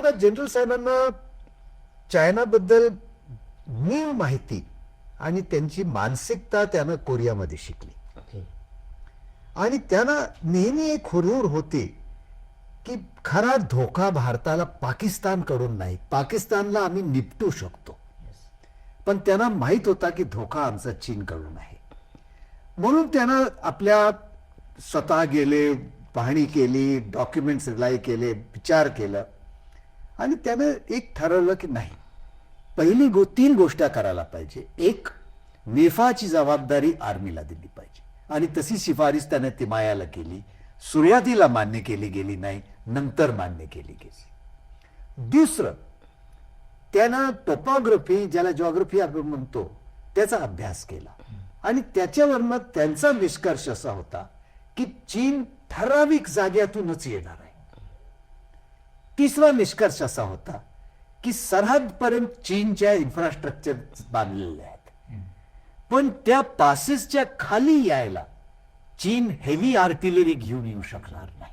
पुन्हा जनरल साहेबांना चायनाबद्दल मूळ माहिती आणि त्यांची मानसिकता त्यानं कोरियामध्ये शिकली. आणि त्यांना नेहमी एक हुरहुर होती की खरा धोका भारताला पाकिस्तानकडून नाही. पाकिस्तानला आम्ही निपटू शकतो. पण त्यांना माहीत होता की धोका आमचा चीनकडून आहे. म्हणून त्यानं आपल्या स्वतः गेले पाहणी केली डॉक्युमेंट्स रिलाय केले विचार केला. आणि त्यानं एक ठरवलं की नाही. पहिली गो तीन गोष्टी करायला पाहिजे. एक निफाची जबाबदारी आर्मीला दिली पाहिजे. आणि तशी शिफारस त्याने तिमायाला केली. सुरुवातीला मान्य केली गेली नाही नंतर मान्य केली गेली. दुसरं त्यानं टोपॉग्रफी ज्याला जॉग्रफी आपण म्हणतो त्याचा अभ्यास केला. आणि त्याच्यावरनं त्यांचा निष्कर्ष असा होता की चीन ठराविक जाग्यातूनच येणार. तिसरा निष्कर्ष असा होता की सरहदपर्यंत चीनच्या इन्फ्रास्ट्रक्चर बांधलेले आहेत. पण त्या पासेसच्या खाली यायला चीन हेवी आर्टिलरी घेऊन येऊ शकणार नाही.